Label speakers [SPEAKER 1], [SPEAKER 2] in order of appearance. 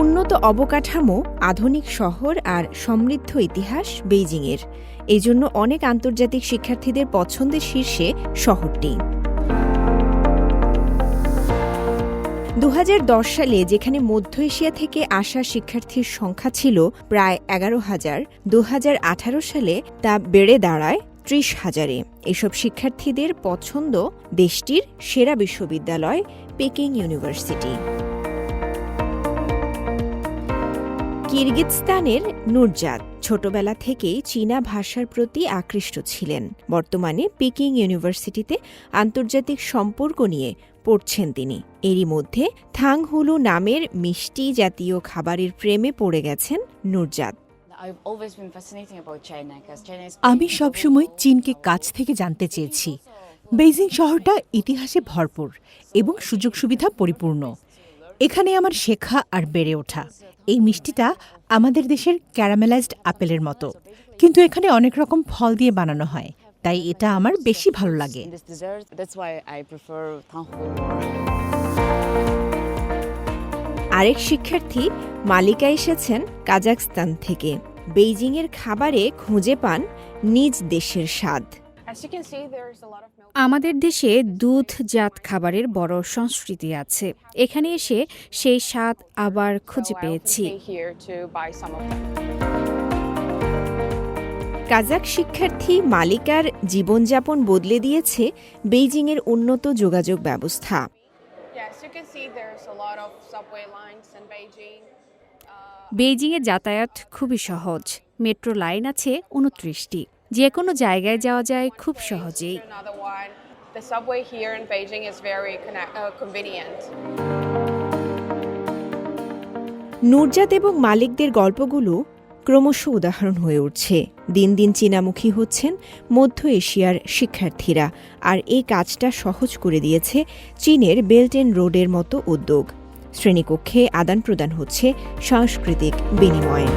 [SPEAKER 1] উন্নত অবকাঠামো, আধুনিক শহর আর সমৃদ্ধ ইতিহাস বেইজিংয়ের। এই জন্য অনেক আন্তর্জাতিক শিক্ষার্থীদের পছন্দের শীর্ষে শহরটি। দু হাজার দশ সালে যেখানে মধ্য এশিয়া থেকে আসা শিক্ষার্থীর সংখ্যা ছিল প্রায় এগারো হাজার দু সালে তা বেড়ে দাঁড়ায় ত্রিশ হাজারে। এসব শিক্ষার্থীদের পছন্দ দেশটির সেরা বিশ্ববিদ্যালয়, পেকিং ইউনিভার্সিটি। কিরগিজস্তানের নুরজাত ছোটবেলা থেকেই চীনা ভাষার প্রতি আকৃষ্ট ছিলেন। বর্তমানে পিকিং ইউনিভার্সিটিতে আন্তর্জাতিক সম্পর্ক নিয়ে পড়ছেন তিনি। এরই মধ্যে থাংহুলু নামের মিষ্টি জাতীয় খাবারের প্রেমে পড়ে গেছেন নুরজাত
[SPEAKER 2] আমি সবসময় চীনকে কাছ থেকে জানতে চেয়েছি। বেইজিং শহরটা ইতিহাসে ভরপুর এবং সুযোগ সুবিধা পরিপূর্ণ। এখানে আমার শেখা আর বেড়ে ওঠা। এই মিষ্টিটা আমাদের দেশের ক্যারামেলাইজড আপেলের মতো। কিন্তু এখানে অনেক রকম ফল দিয়ে বানানো হয়। তাই এটা আমার বেশি ভালো লাগে।
[SPEAKER 1] আরেক শিক্ষার্থী মালিকা এসেছেন কাজাকস্তান থেকে। বেইজিংয়ের খাবারে খুঁজে পান নিজ দেশের স্বাদ।
[SPEAKER 3] আমাদের দেশে দুধজাত খাবারের বড় সংস্কৃতি আছে। এখানে এসে সেই স্বাদ আবার খুঁজে পেয়েছি।
[SPEAKER 1] কাজাক শিক্ষার্থী মালিকার জীবনযাপন বদলে দিয়েছে বেইজিংয়ের উন্নত যোগাযোগ ব্যবস্থা।
[SPEAKER 3] বেইজিংয়ে যাতায়াত খুবই সহজ। মেট্রো লাইন আছে উনত্রিশটি। যে কোনো জায়গায় যাওয়া যায় খুব সহজেই।
[SPEAKER 4] The subway here in Beijing is very uh, convenient.
[SPEAKER 1] Nurjat এবং মালিকদের গল্পগুলো ক্রমশ উদাহরণ হয়ে উঠছে। দিন দিন চীনামুখী হচ্ছেন মধ্য এশিয়ার শিক্ষার্থীরা আর এই কাজটা সহজ করে দিয়েছে চীনের বেল্ট এন্ড রোডের মতো উদ্যোগ। শ্রেণীকক্ষে আদান প্রদান হচ্ছে সাংস্কৃতিক বিনিময়ে।